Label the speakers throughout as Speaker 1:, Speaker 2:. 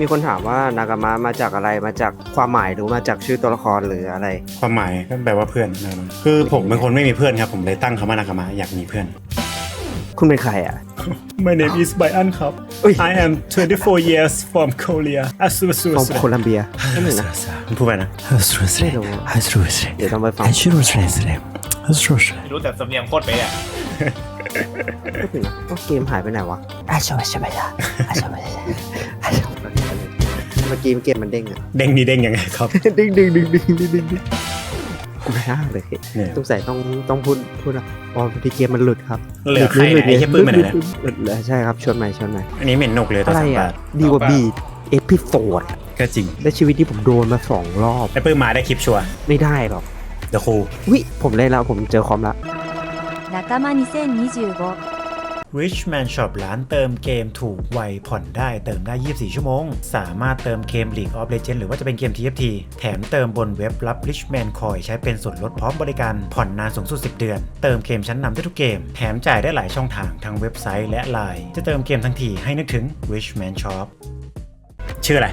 Speaker 1: มีคนถามว่านากามะมาจากอะไรมาจากความหมายหรือมาจากชื่อตัวละครหรืออะไร
Speaker 2: ความหมายก็แปลว่าเพื่อนนะครับคือผมเป็นคนไม่มีเพื่อนครับ ผมเลยตั้งคำว่านากามะอยากมีเพื่อน
Speaker 1: คุณเป็นใครอะ
Speaker 2: My name is Bayan ครับ
Speaker 1: อุ๊ย
Speaker 2: I am 24 years from Korea อาซูซู
Speaker 1: ของโคลัมเบียนั่นหนึ่งนะ
Speaker 2: มันพูดไปนะ
Speaker 1: ไม่รู้อะเดี๋ยวต้องไปฟัง
Speaker 3: รู้แต่สำเนียงโคตรเป๊ะอะ
Speaker 1: พูดถึงนะว่าเกมหายไปไหนวะอาชอบใช่ไหมล่ะอาชอบอาชอบ เมื่อกี้เกมมันเด้งอะ
Speaker 2: เด้งดีเด้งยังไงครับ
Speaker 1: ดึงดึงดึงดึงดึงดึงดึงกูไม่ได้เลย
Speaker 2: เนี่ย
Speaker 1: สงสัยต้องต้องพูดพูดอะอ๋อพอดีเกมมันหลุดครับ
Speaker 2: เหลือใครเนี่ยไอ้เหี้ยปื้มไปไหนเนี่ย
Speaker 1: หลุดเลยใช่ครับชวนใหม่ชวนใหม่
Speaker 2: อันนี้เหม็นนกเลยต่อ
Speaker 1: อะไร
Speaker 2: สาม
Speaker 1: อะ
Speaker 2: บาท
Speaker 1: ดีกว่าบีดเอพิโซด
Speaker 2: ก็จริง
Speaker 1: และชีวิตที่ผมโดนมาสองรอบ
Speaker 2: ไอ้ปื้มมาได้คลิปชัวร์
Speaker 1: ไม่ได้หรอก
Speaker 2: เดี๋ยวครู
Speaker 1: วิผมเล่นแล้วผมเจอคอมละ
Speaker 4: 仲間2025
Speaker 2: Richman Shop ร้านเติมเกมถูกไวผ่อนได้เติมได้ 24 ชั่วโมง สามารถเติมเกม League of Legends หรือว่าจะเป็นเกม TFT แถมเติมบนเว็บรับ Richman Coin ใช้เป็นส่วนลดพร้อมบริการผ่อนนานสูงสุด 10 เดือน เติมเกมชั้นนำได้ทุกเกม แถมจ่ายได้หลายช่องทางทั้งเว็บไซต์และ Line จะเติมเกมทั้งทีให้นึกถึง Richman Shop ชื่ออะไร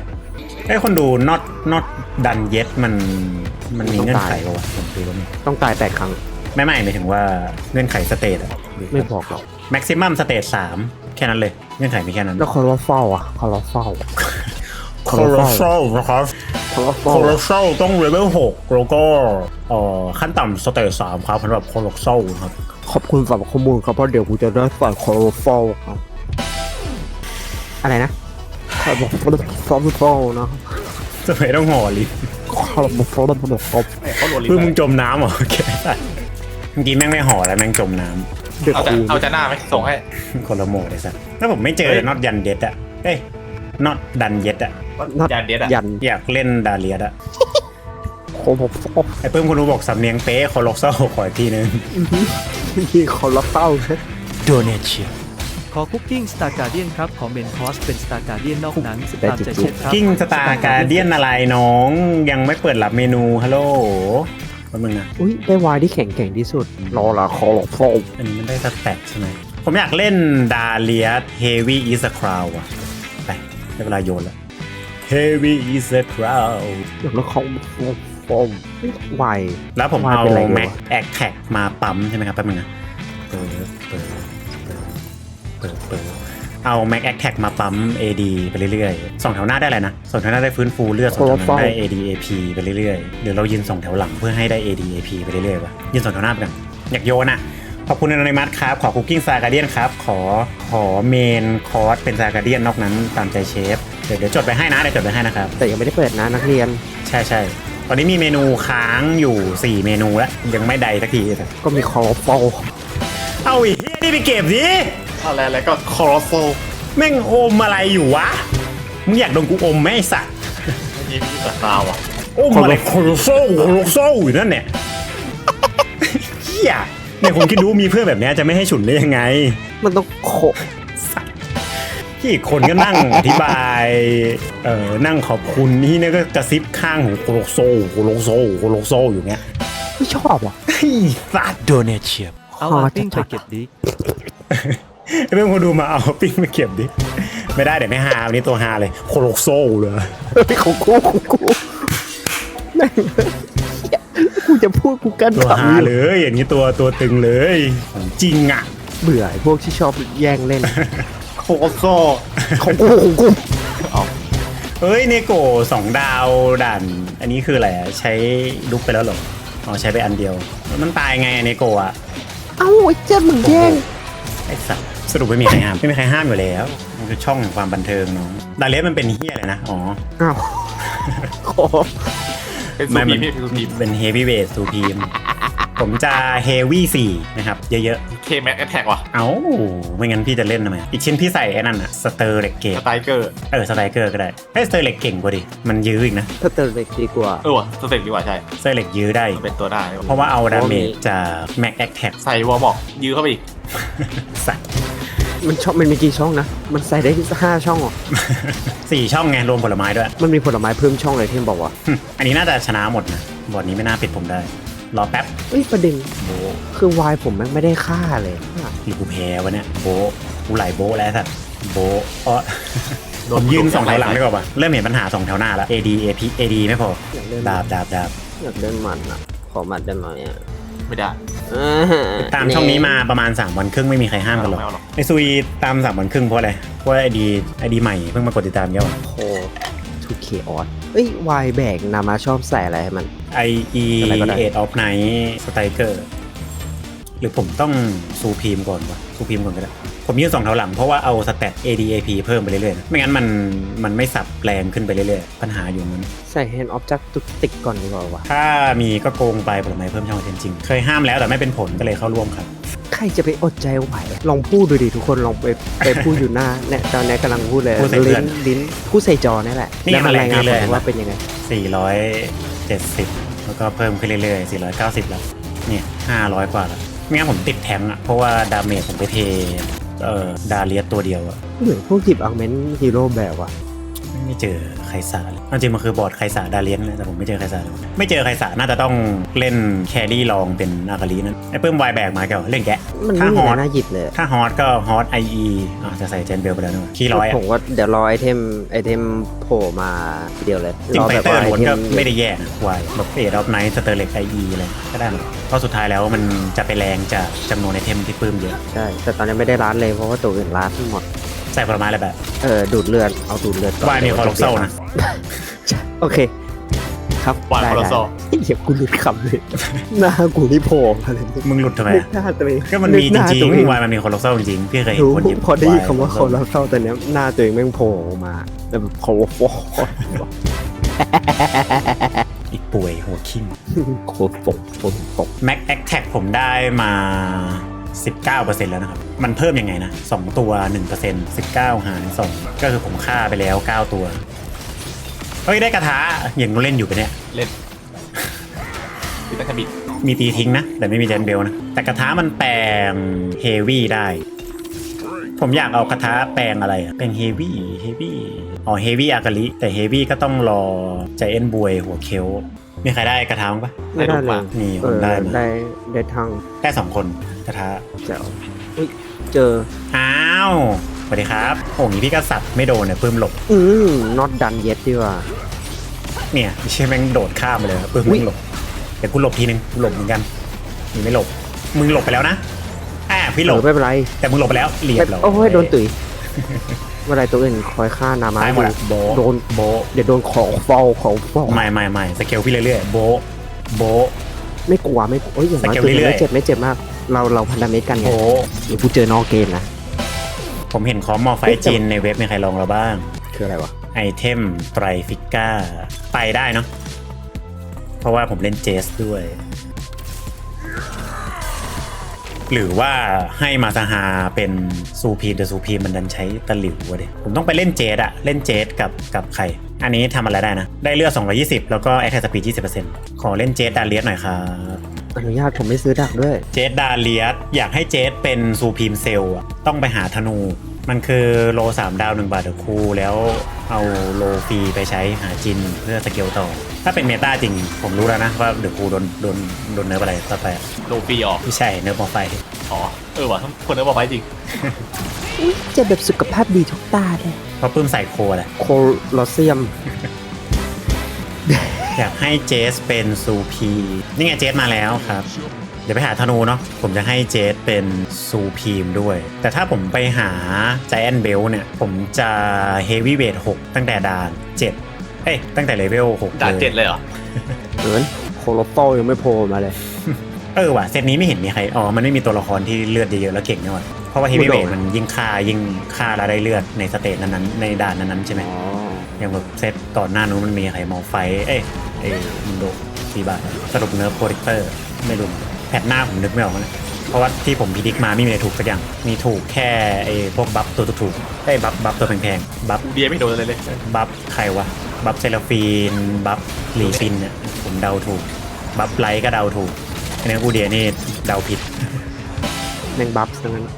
Speaker 2: ไอ้ยคนดู not not done yet มันมันมีเงื่อนไขป่าวะผมดูแล้วมี
Speaker 1: ต้องตายแปดครั้ง
Speaker 2: ไม่ไม่หมายถึงว่าเงื่อนไขสเตตอะ
Speaker 1: ไม่บอกหรอก
Speaker 2: แม็กซิมัมสเตจสามแค่นั้นเลยเงื่อนไขมีแค่นั้น
Speaker 1: แล้วคอร์ฟอลอะคอร์ฟอล
Speaker 2: คอร์โซลนะครับ
Speaker 1: คอร์ฟอ
Speaker 2: คอ
Speaker 1: ล
Speaker 2: ร์โซลต้องเลเวลหกแล้วก็เอ่อขั้นต่ำสเตจสามครับสำหรับคอร์โซลครับ
Speaker 1: ขอบคุณสำหรับข้อมูลครับเพราะเดี๋ยวกูจะได้ใส่คอร์ฟอลครับอะไรนะคอร์ฟอลคอร์ฟอลนะ
Speaker 2: ทำไมต้องห่อลิฟ
Speaker 1: คอร์ฟอลคอร์ฟอล
Speaker 3: เขาโรลิ
Speaker 2: เพื่อมึงจมน้ำเหรอโอเคเมื่อกี้แม่งไม่ห่อแล้วแม่งจมน้
Speaker 1: เด็ก
Speaker 3: เอาจะ
Speaker 1: คู
Speaker 3: เอาจะหน้าไหมส่งให้ำ
Speaker 2: คนละโหมดเลยสัสแล้วผมไม่เจอน็อตยันเด็ดอะเอ้ยน็อตดันเย็ดอะ
Speaker 3: ยานเด็ดอะ
Speaker 1: ยัน
Speaker 2: อยากเล่นดาเลียดอะ
Speaker 1: คอร์ฟอล
Speaker 2: ไอ้เพิ่มคนรู้บอกสำเนียงเป๊ะคอร์โซลขออีกทีนึง
Speaker 1: ที่คอร์ฟอล
Speaker 2: โดเนเชีย
Speaker 5: ขอคุกกิ้งสตาร์การเดียนครับ ของเมนคอสเป็นสตาร์การเดียนนอกนั้นตามใจเช็ดครับ
Speaker 2: กิ้งสตาร์การเดียนอะไรน้อง ยังไม่เปิดรับเมนูฮัลโหล แป๊บนึงนะ
Speaker 1: อุ้ยได้วายที่แข็งแกร่งที่สุดรอละคอร์ฟอล
Speaker 2: อันนี้มันได้สแต็กใช่ไหมผมอยากเล่นดาเลียสเฮฟวี่อีสคราวอะไปได้เวลาโยนแล้วเฮฟวี่อีสคราว
Speaker 1: อย่างแล้วเขาฟอลวาย
Speaker 2: แล้วผม
Speaker 1: ว่า
Speaker 2: เอา
Speaker 1: เป็นไรดีวะ
Speaker 2: แม็กแอคแท็กมาปั๊มใช่ไหมครับแป๊บนึงนะเปิดเปิดเปิดเปิด เปิดเอาแม็กแอคแท็กมาปั๊ม AD ไปเรื่อยๆสองแถวหน้าได้อะไรนะสองแถวหน้าได้ฟื้นฟูเลือดสองแถวหลังได้ AD AP ไปเรื่อยๆหรือเรายืนสองแถวหลังเพื่อให้ได้ AD AP ไปเรื่อยๆวะยืนสองแถวหน้าไปกันอยากโยนอะขอบคุณอนอนิมัสครับ ขอคุกกิ้งซาการเดียนครับ ขอขอเมนคอร์สเป็นซาการเดียนนอกนั้นตามใจเชฟ เดี๋ยวเดี๋ยวจดไปให้นะเดี๋ยวจดไปให้นะครับ
Speaker 1: แต่ยังไม่ได้เปิดนะนักเรียน
Speaker 2: ใช่ใช่ตอนนี้มีเมนูค้างอยู่ 4 เมนูแล้ว ยังไม่ใดสักทีเลย
Speaker 1: ก็มีคอร์ฟอล
Speaker 2: เอาอีกนี่ไปเก็บสิ
Speaker 3: อะไรอะไรก็คอร์โฟ
Speaker 2: แม่งอมอะไรอยู่วะ มึงอยากโดนกูอมไหมไอ้สัตว์
Speaker 3: ยิ้มที่ตาวอะ
Speaker 2: อมอะไรโคโลโซโคโลโซอยู่นั่นเนี่ยเฮียเนี่ยคุณคิดดูมีเพื่อนแบบเนี้ยจะไม่ให้ฉุนได้ยังไง
Speaker 1: มันต้องโค
Speaker 2: ที่อีกคนก็นั่งอธิบาย เอ่อนั่งขอบคุณนี่เนี่ยก็กระซิบข้างหูโคโลโซโคโลโซโคโลโซอยู่เงี้ย
Speaker 1: ไม่ชอบอะ
Speaker 2: ไอ้สัตว์โดเนเชียบ
Speaker 5: เอาอาร์ติ้งไปเก็บดี
Speaker 2: ไอ้เพื่อนคนดูมาเอาปิ้งมาเก็บดิ ไม่ได้เดี๋ยวไม่ฮาวันนี้ตัวฮาเลยโคโลโซเลย
Speaker 1: เฮ้ของกูของกูแม่งกูจะพูดกูกัน
Speaker 2: ตัวฮาเลย อย่างนี้ตัวตัวตึงเลยของจริงอะ
Speaker 1: เบื่อไอ้พวกที่ชอบแย่งเล่น
Speaker 3: โคโลโซ
Speaker 1: ของกูของกู
Speaker 2: เฮ้ยเนโกสองดาวด่าน อันนี้คืออะไรใช้ลุกไปแล้วหรออ๋อใช้ไปอันเดียว มันตายไงเนโกอะ
Speaker 1: เอ้าไอ้เจ้ามึงแย่ง
Speaker 2: ไอ้สัตว์ รุปไม่มีใครห้ามไม่มีใครห้ามอยู่แล้ว มันคือช่องแห่งความบันเทิงเนาะดาเลสมันเป็นเฮียเลยนะ อ๋อ
Speaker 1: อ้าวขอ
Speaker 3: เป็นสู
Speaker 2: ไม่
Speaker 3: พี
Speaker 2: มัน
Speaker 3: มเป็นสูพีม
Speaker 2: เป็นเฮฟวี่เวทสูพีม ผมจะเฮฟวี่สี่นะครับ เยอะ
Speaker 3: เคแม็กแอทแทกว่ะ
Speaker 2: ๆ เอ้า ไม่งั้นพี่จะเล่นทำไมอีกชิ้นพี่ใส่ไอ้นั่นอะสเตอร์เล็กเก
Speaker 3: ส
Speaker 2: ต
Speaker 3: ไตรเกอร์
Speaker 2: เออสไตรเกอร์ก็ได้เฮ้ยสเตอร์เล็กเก่งกว่าดิ มันยื้ออีกนะ
Speaker 1: ถ้าเติมเล็กดีกว่า
Speaker 3: เออว่ะสเต็ปดีกว่าใช่
Speaker 2: สเตอร์เล็กยื้อได้อีก
Speaker 3: เป็นตัวได้
Speaker 2: เพราะว่าเอาดาเมจจากแม็กแอคแท็ก
Speaker 3: ใส่วอลบอกยื้อเข้าไปอีก
Speaker 2: สัตว์
Speaker 1: มันช่องมันมีกี่ช่องนะ มันใส่ได้ห้าช่องเหรอ
Speaker 2: สี่ช่องไงรวมผลไม้ด้วย
Speaker 1: มันมีผลไม้เพิ่มช่องเลยที่มันบอกว่า
Speaker 2: หึอันนี้น่าจะชนะหมดนะบอร์ดนี้ไม่น่าปิดผมได้ รอแป๊บ
Speaker 1: เอ้ยประเด็นคือวายผมแม่งไม่ได้ค่าเลย
Speaker 2: หรือกูแพ้วะเนี่ยโบะกูไหลโบะแล้วสัตว์โบะเออผมยืนสองแถวหลังดีกว่าปะเริ่มเห็นปัญหาสองแถวหน้าแล้ว AD AP AD ไม่พอ
Speaker 1: อยากเล่น
Speaker 2: ดาบดาบดาบ
Speaker 1: อยากเล่นมันอะ ขอมัดได้ไหมอะ
Speaker 3: ไม่ได้
Speaker 2: ตามช่องนี้มาประมาณ 3 วันครึ่งไม่มีใครห้ามกันหรอก
Speaker 3: ไม่เอาหรอก
Speaker 2: ไอซุยตาม 3 วันครึ่งเพราะอะไรเพราะไอดีไอดีใหม่เพิ่งมากดติดตามเยอะ
Speaker 1: โอ้ทูเคออสเอ้ยวายแบกนามาชอบใส่อะไรให้มัน
Speaker 2: ไอเอ
Speaker 1: อะไรก็ได้
Speaker 2: เอ็ดออฟไนท์สไตเกอร์หรือผมต้องซูพีมก่อนวะซูพีมก่อนก็ได้ ผมยืนสองแถวหลังเพราะว่าเอาสแตท ADAP เพิ่มไปเรื่อยๆนะไม่งั้นมันมันไม่สับแรงขึ้นไปเรื่อยๆ ปัญหาอยู่นั้น
Speaker 1: ใส่แฮนด์ออบจักตุกติกก่อนดีกว่าวะ
Speaker 2: ถ้ามีก็โกงไปผลไม้เพิ่มช่องเทนจริง เคยห้ามแล้วแต่ไม่เป็นผลก็เลยเข้าร่วมครับ
Speaker 1: ใครจะไปอดใจไหวลองพูดดูดิทุกคนลองไปไปพูดอยู่หน้าเนี่ยตอนนี้กำลังพูดเลย
Speaker 2: พูดใส่เพื่
Speaker 1: ลิ้
Speaker 2: อน
Speaker 1: นลิ้นพูดใส่จอนี่แหละ
Speaker 2: นี่
Speaker 1: แล้วมัน
Speaker 2: อะไร
Speaker 1: รายงาน
Speaker 2: เรื่อยๆ
Speaker 1: ผมว่าเป็นยังไง
Speaker 2: 470 แล้วก็เพิ่มขึ้นเรื่อยๆ 490 แล้ว เนี่ย 500 กว่าแล้วไม่งั้นผมติดแทงก์อะเพราะว่าดาเมจผมไปเท เอ่อดาเลียสตัวเดียวอะ
Speaker 1: เหมือนพวกหยิบอังเมนฮีโร่แบบว่ะ
Speaker 2: ไม่เจอไคสาเลยจริงๆมันคือบอร์ดไคสาดาเลียนเลยแต่ผมไม่เจอไคสาเลยไม่เจอไคสาน่าจะต้องเล่นแครี่ลองเป็นอากาลีนั่นไอ้เพิ่มวายแบกมาเกี่ยวเล่นแกะ
Speaker 1: มัน
Speaker 2: ถ้า
Speaker 1: ไม่
Speaker 2: ฮ
Speaker 1: มี
Speaker 2: อ
Speaker 1: อะไร
Speaker 2: ต
Speaker 1: น่าหยิบเลย
Speaker 2: ถ้าฮอตก็ฮอตไอเอะจะใส่เจนเบลไปแล้วนู่นขี้ร้อยอะ
Speaker 1: ผมว่าเดี๋ยวรอไอเทมไอเทมโผล่มาทีเดียวเลย
Speaker 2: จริงไฟ
Speaker 1: แบบ
Speaker 2: เตอร์
Speaker 1: ว่า
Speaker 2: ล้วนก็
Speaker 1: ท
Speaker 2: ไม่ได้แย่นะวายแบบเอดออฟไนท์สเตอร์เล็กไออะไรก็ได้หมดเพราะสุดท้ายแล้วมันจะไปแรงจากจำนวนไอเทมที่เพิ่มเยอะ
Speaker 1: ใช่แต่ตอนนี้ไม่ได้ร้านเลยเพราะว่าตัวอื่นร้านทั้งหมด
Speaker 2: ใส่ผลไม้อะไรแบบ
Speaker 1: เออดูดเลือดเอาดูดเลือดก่อน
Speaker 2: วายมีคอร์ลอกโซนะ
Speaker 1: โอเค ครับ
Speaker 3: วาย
Speaker 1: ได้
Speaker 3: คอร์ลอกโซ
Speaker 1: ได้เหยียบกูหลุดคำเลยหน้ากูนี่โผล่มาเลย
Speaker 2: มึงหลุดทำไม
Speaker 1: นึกหน้าตัวเอง
Speaker 2: ก็มันมี
Speaker 1: กห
Speaker 2: จ
Speaker 1: น้า
Speaker 2: ริง
Speaker 1: ตัวเอ
Speaker 2: ๆวายมันมีคอร์ลอกโซจริงๆพี่เคยเห็น
Speaker 1: รู้
Speaker 2: คนหยิบ
Speaker 1: พอได้ยิน
Speaker 2: วาย
Speaker 1: คำว่าคอร์ลอกโซตอนเนี้ยหน้าตัวเองแม่งโผล่ออกมาแล้วแบบคอร์ฟอ
Speaker 2: อีกป่วยหัวคิม
Speaker 1: โคตรฟกโคตรฟก
Speaker 2: แม็กแอคแท็กผมได้มา 19%แล้วนะครับ มันเพิ่มยังไงนะ 2 ตัว 1% 19 หาร2ก็คือผมฆ่าไปแล้ว 9 ตัว เฮ้ย ได้กระทะอย่างนู้นเล่นอยู่ไปะเนี่ย
Speaker 3: เล่นมีตะขบิด
Speaker 2: มีตีทิ้งนะ แต่ไม่มีแจนเบลนะ แต่กระทะมันแปลงเฮฟวี่ได้ ผมอยากเอากระทะแปลงอะไรอะเป็นเฮฟวี่เฮฟวี่อ๋อเฮฟวี่อากาลิแต่เฮฟวี่ก็ต้องรอใจเอ็นบวยหัวเคลมีใครได้กระทะบ้างปะ
Speaker 1: ไม่ได้เลย
Speaker 2: นี่ผ
Speaker 1: เอ
Speaker 2: ม
Speaker 1: อ
Speaker 2: ได้มา
Speaker 1: ได้ได้ทาง
Speaker 2: ได้สองคน กระทะ
Speaker 1: แจ๋วอุ้ยเจอ
Speaker 2: อ้าวสวัสดีครับโอ้ยพี่ก็สับไม่โดนเนี่ยปื้มหลบ
Speaker 1: อืม not done yet ดีกว่า
Speaker 2: เนี่ยไม่ใช่แม่งโดดข้ามไปเลยปื้ม
Speaker 1: อุ๊ย
Speaker 2: มึงหลบเดี๋ยวกูหลบทีนึงกูหลบเหมือนกันมึงไม่หลบ มึงหลบไปแล้วนะอ่าพี่หล
Speaker 1: เอบอไม่เป็นไร
Speaker 2: แต่มึงหลบไปแล้วเรียบร้อย
Speaker 1: โอ้ยโดนตุ๋ยเมื่อไรตัวอื่นคอยฆ่านามา
Speaker 2: ตายหมดอะ
Speaker 1: อยู่
Speaker 2: โบะ
Speaker 1: โดน
Speaker 2: โบะ
Speaker 1: เดี๋ยวโดนของฟอลของฟอล
Speaker 2: ไม่ไม่ไม่สเกลพี่เรื่อยๆโบะโบะ
Speaker 1: ไม่กลัวไม่กลัวเอ้ยอย่างน้อย
Speaker 2: สเกล
Speaker 1: ตัวเดียว
Speaker 2: เรื่อย
Speaker 1: ไม่เจ็บไม่เจ็บมาก เราเราพันธมิตรกันไง
Speaker 2: โบะ
Speaker 1: เดี๋ยวกูเจอนอกเกมนะ
Speaker 2: ผมเห็นคอมมอไฟจีนในเว็บมีใครลองเราบ้าง
Speaker 1: คืออะไรวะ
Speaker 2: ไอเทมไตรฟิก้า ไปได้เนาะเพราะว่าผมเล่นเจสด้วย หรือว่าให้มาซาฮาเป็นซูพีมแต่ซูพีมมันดันใช้ตะหลิววะเดผมต้องไปเล่นเจสอะเล่นเจสกับกับใคร อันนี้ทำอะไรได้นะ ได้เลือด 220 แล้วก็แอคทีฟสปีด20%ขอเล่นเจสดาเลียสหน่อยครับ
Speaker 1: อนุญาตผมไม่ซื้อดักด้วย
Speaker 2: เจสดาเลียสอยากให้เจสเป็นซูพีมเซลอะต้องไปหาธนู มันคือโล3ดาว1บาทเดอะคูแล้วเอาโลฟรีไปใช้หาจินเพื่อสเกลต่อ ถ้าเป็นเมตาจริง ผมรู้แล้วนะว่าเดอะคูโดนโดนโดนเนิร์ฟอะไรต่อไป
Speaker 3: โลฟีออก
Speaker 2: ไม่ใช่เนิร์ฟมอไฟ
Speaker 3: อ๋อ เออว่ะคนนึกว่าไฟจริง
Speaker 1: อุ้ยเจ็บแบบสุขภาพดีทุกตาเลย
Speaker 2: เพราะปื้มใส่โคแหละ
Speaker 1: โคลอเซียม
Speaker 2: อยากให้เจสเป็นซูพีนี่ไงเจสมาแล้วครับ เดี๋ยวไปหาธนูเนาะผมจะให้เจสเป็นซูพีมด้วย แต่ถ้าผมไปหาใจแอนเบลเนี่ย ผมจะเฮฟวี่เวท6ตั้งแต่ด่าน7เอ้ยตั้งแต่เลเวล6
Speaker 3: ด่านเจ็ดเลยเหรอ
Speaker 1: เหมือนโคโลโฟลยังไม่โผล่มาเลย
Speaker 2: เออว่ะเซตนี้ไม่เห็นมีใครอ๋อมันไม่มีตัวละครที่เลือดเยอะๆแล้วเก่งนี่หว่าเพราะว่าเฮฟวี่เวท
Speaker 1: ไม่โดน
Speaker 2: มันยิ่งฆ่ายิ่งฆ่าแล้วได้เลือดในสเตจนั้นๆในด่านนั้นๆใช่ไหม
Speaker 1: อ๋อ
Speaker 2: อย่างแบบเซตก่อนหน้านู้นมันมีใครมอไฟ เอ้ย เอ้ยมันโดสี่บาทสรุปเนื้อโปรดิกเตอร์ไม่รู้แพทหน้าผมนึกไม่ออกนะเพราะว่าที่ผมพิดิกมาไม่มีอะไรถูกสักอย่าง มีถูกแค่ไอ้พวกบัฟตัวถูกๆไอ้ยบัฟบัฟตัวแพงๆบัฟ
Speaker 3: กูเดียไม่โดนเลยเลย
Speaker 2: บัฟใครวะ บัฟเซลฟีน บัฟลีฟินเนี่ยผมเดาถูก บัฟไลท์ก็เดาถูกไอ้เนื้อกูเดียนี่เดาผิด
Speaker 1: แมงบัฟทั้งนั้นอ๋อ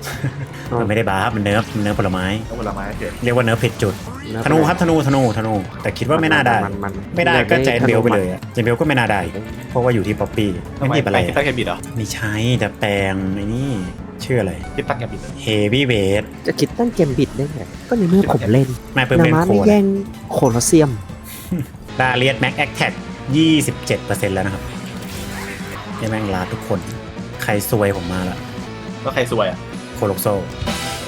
Speaker 2: มันไม่ได้บัฟมันเนื้อมันเนื้อผลไม้
Speaker 3: ต้องผลไม้เกิด
Speaker 2: เรียกว่าเนื้อผิดจุด ธนูครับธนูธนูธนู แต่คิดว่าไม่น่าได้
Speaker 1: มันมัน
Speaker 2: ไม่ได้
Speaker 1: อยาก
Speaker 2: ก็
Speaker 1: ได้
Speaker 2: แจนเบล
Speaker 1: ธนู
Speaker 2: ไปเลยอะแจนเบลก็ไม่น่าได้ เพราะว่าอยู่ที่ป๊อปปี้ไม่หยิบอะไร
Speaker 3: ตะขบิดเหรอ
Speaker 2: ไม่ใช่แต่แปลงไอ้นี่ชื่ออะไร
Speaker 3: คิดตั้งแกบิด
Speaker 2: Heavy Weight
Speaker 1: จะคิดตั้งเกมบิดได้ไงก็ในเมื่อผมเล่น
Speaker 2: ไม่เพิ่ม
Speaker 1: นา
Speaker 2: เล่น
Speaker 1: มา
Speaker 2: โค
Speaker 1: ไม่
Speaker 2: ด
Speaker 1: แย่งโคลอสเซียม
Speaker 2: ดาเลียสแม็กแอคแท็ก27%แล้วนะครับนี่แม่งลาทุกคน ใครซวยผมมาละ
Speaker 3: ก็ใครซวยอะ
Speaker 2: โคโลโซ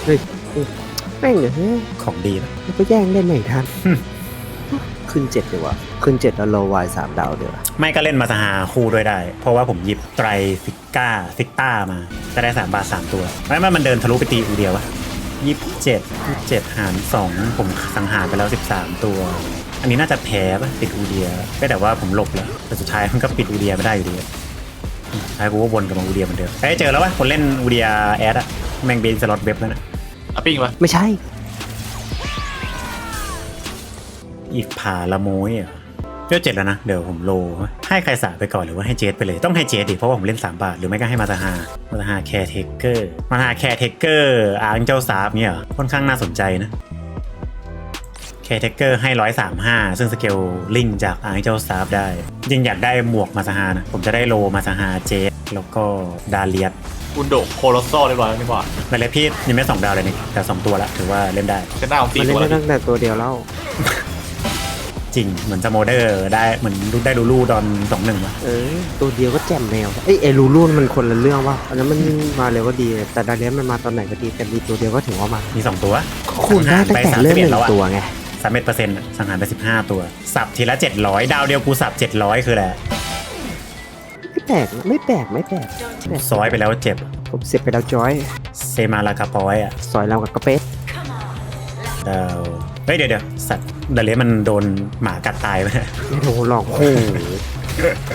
Speaker 1: เฮ้ยแม่งเนี่ย
Speaker 2: ของดีนะ
Speaker 1: มันก็แย่งได้ไหมท่านขึ้นเจ็ดเลยวะขึ้นเจ็ดแล้วโลวายสามดาวเดียวา
Speaker 2: ไม่ก็เล่นมาสหาคู่ด้วยได้ เพราะว่าผมหยิบไตรฟิก้าฟิกต้ามา จะได้3บาท3ตัวไม่ไม่มันเดินทะลุไปตีอูเดียววะยี่สิบเจ็ดเจ็ดหารสองผมสังหารไปแล้ว13ตัว อันนี้น่าจะแพ้ปะติดอูเดียก็แต่ว่าผมหลบแล้วแต่สุดท้ายมันก็ปิดอูเดียไม่ได้อยู่ดีสุดท้ายกูก็วนกลับมาอูเดียเหมือนเดิมเอ้ยเจอแล้ววะคนเล่นอูเดียแอดอะ แม่งเบนสล็อตเว็บนั่นอะ
Speaker 3: อะปิ้งวะ
Speaker 1: ไม่ใช่
Speaker 2: อีกผาละโมยเหรอะเจ้าเจ็ดแล้วนะ เดี๋ยวผมโล ให้ใครสาไปก่อนหรือว่าให้เจสไปเลย ต้องให้เจสดิ เพราะว่าผมเล่น 3 บาท หรือไม่ก็ให้มาตาฮามาตาฮาแคร์เทเกอร์มาตาฮาแคร์เทเกอร์อาร์เจ้าซาบเนี่ยเหรอค่อนข้างน่าสนใจนะแคร์เทเกอร์ให้ร้อยสามห้าซึ่งสเกลลิงจากอาร์เจ้าซาบได้ยิงอยากได้หมวกมาตาฮานะ ผมจะได้โลมาตาฮาเจสแล้วก็ดาเลียส
Speaker 3: อุนโดโคโลโซเรียบร้อยแล้วนี่หว่า
Speaker 2: มาเลยพี่ยังไม่สองดาวเลยนี่แต่สองตัวละถือว่าเล่นได้
Speaker 3: เซน่าของตี
Speaker 1: มันเล่
Speaker 3: ตั
Speaker 1: น
Speaker 3: ว
Speaker 1: ได้
Speaker 3: แล้ว
Speaker 1: ตั้งแต่ตัวเดียวแล้ว
Speaker 2: จริงเหมือนสโมเดอร์ได้เหมือนได้ลูลูตอนสองหนึ่งวะ
Speaker 1: เออตัวเดียวก็แจ่มแนวเอ้ยเอลูลูนมันคนละเรื่องว่าอันนั้นมันมาเร็วก็ดี แต่ดาเลียนมันมาตอนไหนก็ดีแต่มีตัวเดียวก็ถือว่ามา
Speaker 2: มีสองตัว
Speaker 1: คุณได้ตั้งแต่เริ่มหนึ่งตัวไง
Speaker 2: สามเอ็ดเปอร์เซ็นต์สังหารไปสิบห้าตัว สับทีละเจ็ดร้อยดาวเดียวกูสับเจ็ดร้อยคืออะไร
Speaker 1: ไม่ แปลกไม่แปลกไม่แปลกแปลก
Speaker 2: ซอยไปแล้วเจ็บ
Speaker 1: ผมเสียบไปแล้วจอย
Speaker 2: เซมาลากาปอยอะ
Speaker 1: ซอยเรากับกระเป๊ะ
Speaker 2: ดาวเฮ้ยเดี๋ยวเดี๋ยวสัตว์เดเลสมันโดนหมากัดตายไป
Speaker 1: ไม่โดนหลอกโอ้โห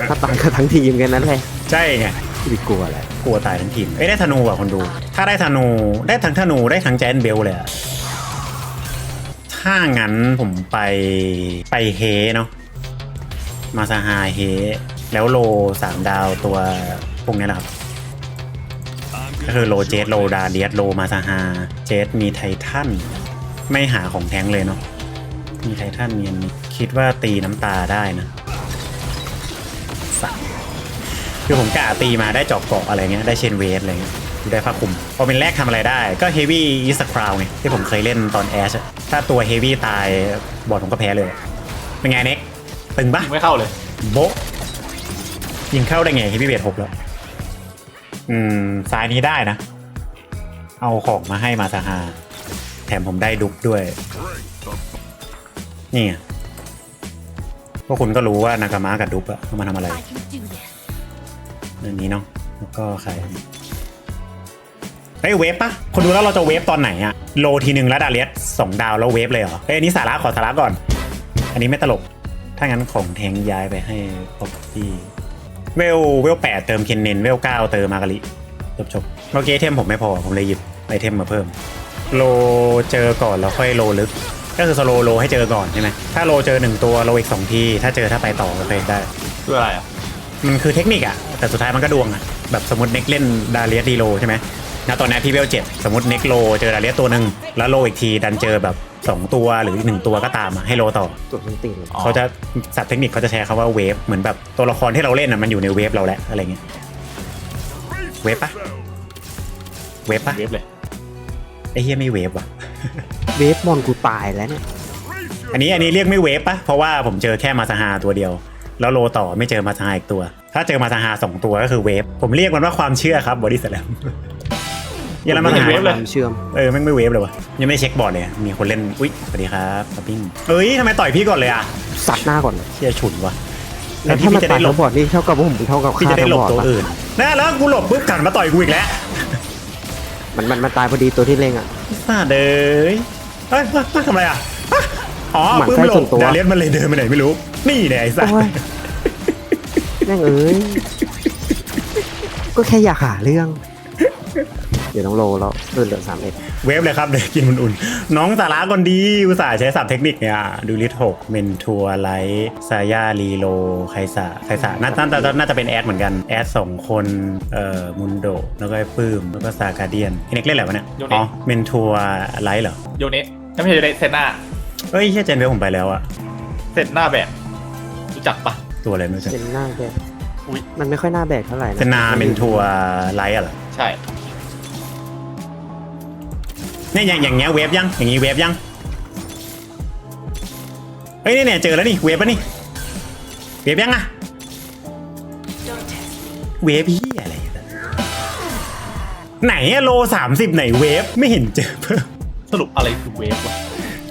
Speaker 1: ถ้าตายก็ทั้งทีมกันนั้นเลย
Speaker 2: ใช่ไง
Speaker 1: ไม่ได้กลัวอะไร
Speaker 2: กลัวตายทั้งทีมเอ้ยได้ธนูอะคนดู ถ้าได้ธนูได้ทั้งธนูได้ทั้งแจนเบลเลยอะถ้างั้นผมไปไปเฮเนาะมาซาฮาเฮ แล้วโลสามดาวตัวพวกนี้แหละครับ ก็คือโลเจสโลดาเดียสโลมาซาฮาเจสมีไททันไม่หาของแท้งเลยเนาะมีไททันมีอันนี้คิดว่าตีน้ำตาได้นะสักคือผมกะตีมาได้จอกเกาะอะไรเงี้ยได้เชนเวสอะไรเงี้ยได้ผ้าคลุมพอเป็นแรกทำอะไรได้ก็เฮฟวี่อีสคราวไงที่ผมเคยเล่นตอนแอชถ้าตัวเฮฟวี่ตายบอดผมก็แพ้เลย เป็นไงเน็กตึงปะ
Speaker 3: ยิงไม่เข้าเลย
Speaker 2: โบะ ยิงเข้าได้ไงเฮฟวี่เวทหกแล้ว อืมซ้ายนี้ได้นะ เอาของมาให้มาซาฮาแถมผมได้ดุกด้วย นี่ไงพวกคุณก็รู้ว่านากามะกับดุกอะเอามาทำอะไรเรื่องนี้เนาะแล้วก็ใครเฮ้ยเวฟปะคนดูแล้วเราจะเวฟตอนไหนอะโลทีหนึ่งแล้วดาเลียสสองดาวแล้วเวฟเลยเหรอเฮ้ยอันนี้สาระขอสาระก่อน อันนี้ไม่ตลก ถ้างั้นของแทงย้ายไปให้ป๊อปปี้ เวลเวลแปดเติมเคนเนนเวลเก้าเติมมากาลิจบจบเมื่อกี้ไอเทมผมไม่พอผมเลยหยิบไอเทมมาเพิ่ม โลเจอก่อนแล้วค่อยโลลึก ก็คือสโลโลให้เจอก่อนใช่ไหมถ้าโลเจอหนึ่งตัวโลอีกสองทีถ้าเจอถ้าไปต่อโอเคได้
Speaker 3: เพื่ออะไรอะ
Speaker 2: มันคือเทคนิคอะแต่สุดท้ายมันก็ดวงอะแบบสมมติเน็กเล่นดาเลียสดีโลใช่ไหมณตอนนี้พี่เวลเจ็ดสมมติเน็กโลเจอดาเลียสตัวหนึ่งแล้วโลอีกทีดันเจอแบบ สองตัวหรืออีกหนึ่งตัวก็ตามอะให้โลต่อ
Speaker 1: ตัวมันติ่ง
Speaker 3: อ๋อ
Speaker 2: เขาจะศัพท์เทคนิคเขาจะใช้คำว่าเวฟเหมือนแบบตัวละครที่เราเล่นอะมันอยู่ในเวฟเราแหละอะไรเงี้ยเวฟปะเวฟปะ
Speaker 3: เวฟเลย
Speaker 2: ไอ้เฮียไม่เวฟว่ะ
Speaker 1: เวฟมอนกูตายแล้วเนี่ย
Speaker 2: อันนี้อันนี้เรียกไม่เวฟปะเพราะว่าผมเจอแค่มาซาฮาตัวเดียว แล้วโลต่อไม่เจอมาซาฮาอีกตัว ถ้าเจอมาซาฮาสองตัวก็คือเวฟผมเรียกมันว่าความเชื่อครับบอดี้สแลม ยังแล้วมาหา
Speaker 3: เวฟเลย
Speaker 1: ความเชื่อม
Speaker 2: เออแม่งไม่เวฟเลยวะยังไม่ได้เช็คบอร์ดเลยมีคนเล่นอุ้ยสวัสดีครับป๊อปปิ้งเอ้ยทำไมต่อยพี่ก่อนเลยอะ
Speaker 1: สัตว์หน้าก่อนเลย
Speaker 2: เชี่ยฉุนวะ
Speaker 1: แล้วถ้ามันตายทั้งบอร์ดนี่เท่ากับว่าผมเท่ากับ
Speaker 2: พี่
Speaker 1: ฆ่า
Speaker 2: จะได้
Speaker 1: ทั้ง
Speaker 2: หลบบ
Speaker 1: อร์ด
Speaker 2: ตัว
Speaker 1: ปะ
Speaker 2: อื่นนะแล้วกูหลบปุ๊บกันมาต่อยกูอีกแล้ว
Speaker 1: มันมันมันตายพอดีตัวที่เล็งอะ
Speaker 2: ซาเดยเฮ้ยมามาทำอะไรอะอะอ๋อ
Speaker 1: หมั่น
Speaker 2: ปื้ม
Speaker 1: ไส้
Speaker 2: หล
Speaker 1: ส่
Speaker 2: บ
Speaker 1: วนตัว
Speaker 2: ดาเลียนมันเลยเดินไปไหนไม่รู้ นี่เนี่ยไอ้สัส
Speaker 1: โอ้ยแม่งเอ้ยก็แค่อยากหาเรื่อง เดี๋ยวต้องโลแล้วเออเหลือสามเอ็ด
Speaker 2: เวฟเลยครับเดี๋ยวกินอุ่นๆ น้องสาระก่อนดี อุตส่าห์ใช้ศัพท์เทคนิคเนี่ยดูลิทหกเมนทัวไลท์ซายาลีโลไคสะไคสะน่าน่าจะน่าจะเป็นแอดเหมือนกัน แอดสองคนเอ่อมุนโด แล้วก็ไอ้ปื้ม แล้วก็ซาการเดียนไอ้เน็กเล่นอะไรวะเนี่ย
Speaker 3: โยเน็ก
Speaker 2: อ๋อเมนทัวไลท์เหรอ
Speaker 3: โยเนะไม่ใช่โยเนะเซน่า
Speaker 2: เฮ้ยเฮียเจนเวลผมไปแล้วอะ
Speaker 3: เซน่าแบบรู้จักปะ
Speaker 2: ตัวอะไรไม่รู้จัก
Speaker 1: เป็นหน้าแบก
Speaker 3: อุ๊ย
Speaker 1: มันไม่ค่อยหน้าแบกเท่าไหร่นะ
Speaker 2: เซนาเมนทัวไลท์อะเหรอ
Speaker 3: ใช่
Speaker 2: เนี่ยอย่างอย่างเงี้ยเวฟยังอย่างงี้เวฟยังเฮ้ยเนี่ยเนี่ยเจอแล้วนี่เวฟปะนี่เวฟยังอะเวฟพี่อะไรอะไหนอะโลสามสิบไหนเวฟไม่เห็นเจอเพิ่ม
Speaker 3: สรุปอะไรคือเวฟวะ